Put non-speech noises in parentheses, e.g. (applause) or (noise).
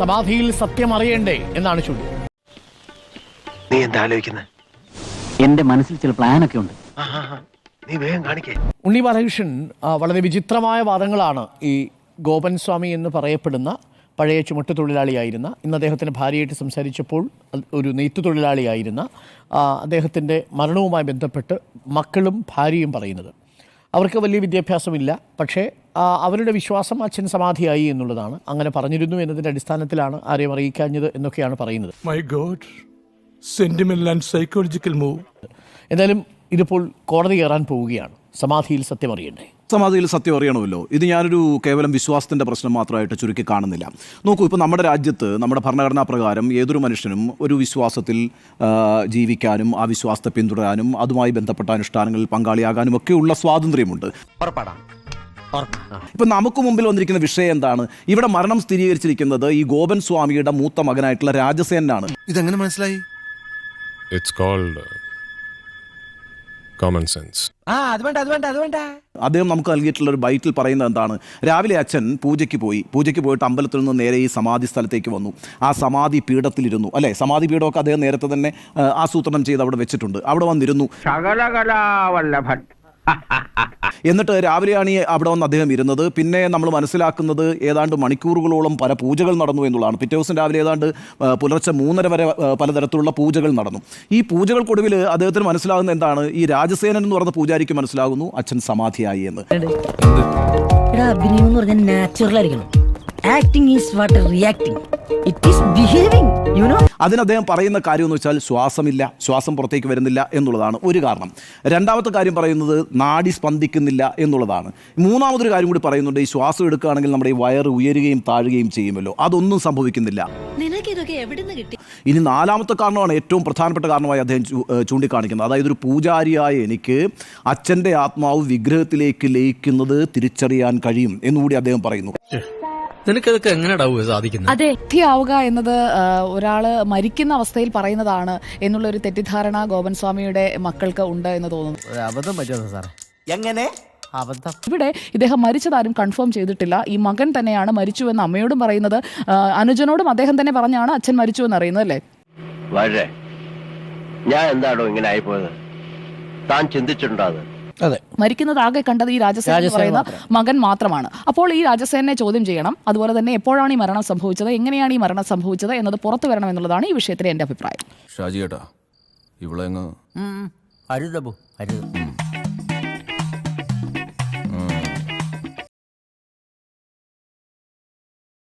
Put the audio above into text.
സമാധിയിൽ സത്യം അറിയണ്ടേ എന്നാണ് ചോദ്യം. നീ എന്താ ആലോചിക്കുന്നത് എന്റെ മനസ്സിൽ ചില പ്ലാനൊക്കെ ഉണ്ട്. നീ വേഗം കാണിക്കേ. ഉണ്ണി ബാലകൃഷ്ണൻ വളരെ വിചിത്രമായ വാദങ്ങളാണ് ഈ ഗോപൻ സ്വാമി എന്ന് പറയപ്പെടുന്ന പഴയ ചുമട്ട് തൊഴിലാളിയായിരുന്ന ഇന്ന് അദ്ദേഹത്തിന്റെ ഭാര്യയായിട്ട് സംസാരിച്ചപ്പോൾ ഒരു നെയ്ത്തു തൊഴിലാളിയായിരുന്ന അദ്ദേഹത്തിന്റെ മരണവുമായി ബന്ധപ്പെട്ട് മക്കളും ഭാര്യയും പറയുന്നത്. അവർക്ക് വലിയ വിദ്യാഭ്യാസമില്ല പക്ഷേ അവരുടെ വിശ്വാസം അച്ഛൻ സമാധിയായി എന്നുള്ളതാണ്. അങ്ങനെ പറഞ്ഞിരുന്നു എന്നതിന്റെ അടിസ്ഥാനത്തിലാണ് ആരെയും അറിയിക്കാഞ്ഞത് എന്നൊക്കെയാണ് പറയുന്നത്. My god and psychological move എന്തായാലും ഇതിപ്പോൾ കോടതി കയറാൻ പോവുകയാണ്. സമാധിയിൽ സത്യം അറിയണ്ടേ? സമാധിയിൽ സത്യം അറിയണമല്ലോ. ഇത് ഞാനൊരു കേവലം വിശ്വാസത്തിന്റെ പ്രശ്നം മാത്രമായിട്ട് ചുരുക്കി കാണുന്നില്ല. നോക്കൂ ഇപ്പോൾ നമ്മുടെ രാജ്യത്ത് നമ്മുടെ ഭരണഘടനാ പ്രകാരം ഏതൊരു മനുഷ്യനും ഒരു വിശ്വാസത്തിൽ ജീവിക്കാനും ആ വിശ്വാസത്തെ പിന്തുടരാനും അതുമായി ബന്ധപ്പെട്ട അനുഷ്ഠാനങ്ങളിൽ പങ്കാളിയാകാനും ഒക്കെയുള്ള സ്വാതന്ത്ര്യമുണ്ട്. ഇപ്പം നമുക്ക് മുമ്പിൽ വന്നിരിക്കുന്ന വിഷയം എന്താണ്? ഇവിടെ മരണം സ്ഥിരീകരിച്ചിരിക്കുന്നത് ഈ ഗോപൻ സ്വാമിയുടെ മൂത്ത മകനായിട്ടുള്ള രാജസേനാണ് ഇതെങ്ങനെ മനസ്സിലായി. അദ്ദേഹം നമുക്ക് നൽകിയിട്ടുള്ള ഒരു ബൈറ്റിൽ പറയുന്നത് എന്താണ്? രാവിലെ അച്ഛൻ പൂജയ്ക്ക് പോയി. പൂജയ്ക്ക് പോയിട്ട് അമ്പലത്തിൽ നിന്ന് നേരെ ഈ സമാധി സ്ഥലത്തേക്ക് വന്നു. ആ സമാധി പീഠത്തിലിരുന്നു. അല്ലേ? സമാധി പീഠമൊക്കെ അദ്ദേഹം നേരത്തെ തന്നെ ആ, ആസൂത്രണം ചെയ്ത് അവിടെ വെച്ചിട്ടുണ്ട്. അവിടെ വന്നിരുന്നു. ശകലകലാവല്ലഭൻ (laughs) എന്നിട്ട് രാവിലെയാണ് ഈ അവിടെ വന്ന് അദ്ദേഹം ഇരുന്നത്. പിന്നെ നമ്മൾ മനസ്സിലാക്കുന്നത് ഏതാണ്ട് മണിക്കൂറുകളോളം പല പൂജകൾ നടന്നു എന്നുള്ളതാണ്. പിറ്റേ ദിവസം രാവിലെ ഏതാണ്ട് പുലർച്ചെ മൂന്നര വരെ പലതരത്തിലുള്ള പൂജകൾ നടന്നു. ഈ പൂജകൾക്കൊടുവിൽ അദ്ദേഹത്തിന് മനസ്സിലാകുന്ന എന്താണ്? ഈ രാജസേനൻ എന്ന് പറഞ്ഞ പൂജാരിക്ക് മനസ്സിലാകുന്നു അച്ഛൻ സമാധിയായി എന്ന്. അഭിനയം എന്ന് പറഞ്ഞാൽ നാച്ചുറൽ ആയിരിക്കണം. Acting is what reacting it is behaving അതിന് അദ്ദേഹം പറയുന്ന കാര്യം എന്ന് വെച്ചാൽ ശ്വാസമില്ല ശ്വാസം പുറത്തേക്ക് വരുന്നില്ല എന്നുള്ളതാണ് ഒരു കാരണം. രണ്ടാമത്തെ കാര്യം പറയുന്നത് നാടി സ്പന്ദിക്കുന്നില്ല എന്നുള്ളതാണ്. മൂന്നാമതൊരു കാര്യം കൂടി പറയുന്നുണ്ട് ഈ ശ്വാസം എടുക്കുകയാണെങ്കിൽ നമ്മുടെ ഈ വയറ് ഉയരുകയും താഴുകയും ചെയ്യുമല്ലോ. അതൊന്നും സംഭവിക്കുന്നില്ല. നിനക്കിതൊക്കെ എവിടുന്ന് കിട്ടി? ഇനി നാലാമത്തെ കാരണമാണ് ഏറ്റവും പ്രധാനപ്പെട്ട കാരണമായി അദ്ദേഹം ചൂണ്ടിക്കാണിക്കുന്നത്. അതായത് ഒരു പൂജാരിയായ എനിക്ക് അച്ഛന്റെ ആത്മാവ് വിഗ്രഹത്തിലേക്ക് ലയിക്കുന്നത് തിരിച്ചറിയാൻ കഴിയും എന്നുകൂടി അദ്ദേഹം പറയുന്നു. നിനക്കതൊക്കെ സാധിക്കുന്നത് അതെ ആവുക എന്നത് ഒരാൾ മരിക്കുന്ന അവസ്ഥയിൽ പറയുന്നതാണ് എന്നുള്ള ഒരു തെറ്റിദ്ധാരണ ഗോപൻ സ്വാമിയുടെ മക്കൾക്ക് ഉണ്ട് എന്ന് തോന്നുന്നു. അബദ്ധം സാർ എങ്ങനെ? അബദ്ധം. ഇവിടെ ഇദ്ദേഹം മരിച്ചതാരും കൺഫേം ചെയ്തിട്ടില്ല. ഈ മകൻ തന്നെയാണ് മരിച്ചു എന്ന് അമ്മയോടും പറയുന്നത്. അനുജനോടും അദ്ദേഹം തന്നെ പറഞ്ഞാണ് അച്ഛൻ മരിച്ചു എന്ന് അറിയുന്നത് അല്ലേ? ഞാൻ എന്താണോ ഇങ്ങനെ ആയിപ്പോയത്? താൻ ചിന്തിച്ചിട്ടുണ്ടോ അതെ? മരിക്കുന്നത് ആകെ കണ്ടത് ഈ രാജസേന എന്ന് പറയുന്ന മകൻ മാത്രമാണ്. അപ്പോൾ ഈ രാജസേനെ ചോദ്യം ചെയ്യണം. അതുപോലെ തന്നെ എപ്പോഴാണ് ഈ മരണം സംഭവിച്ചത്? എങ്ങനെയാണ് ഈ മരണം സംഭവിച്ചത്? എന്നത് പുറത്തു വരണം എന്നുള്ളതാണ് ഈ വിഷയത്തിലെ എന്റെ അഭിപ്രായം. ഷാജി ഏട്ടാ ഇവിടെ അരുതബു അരുത്.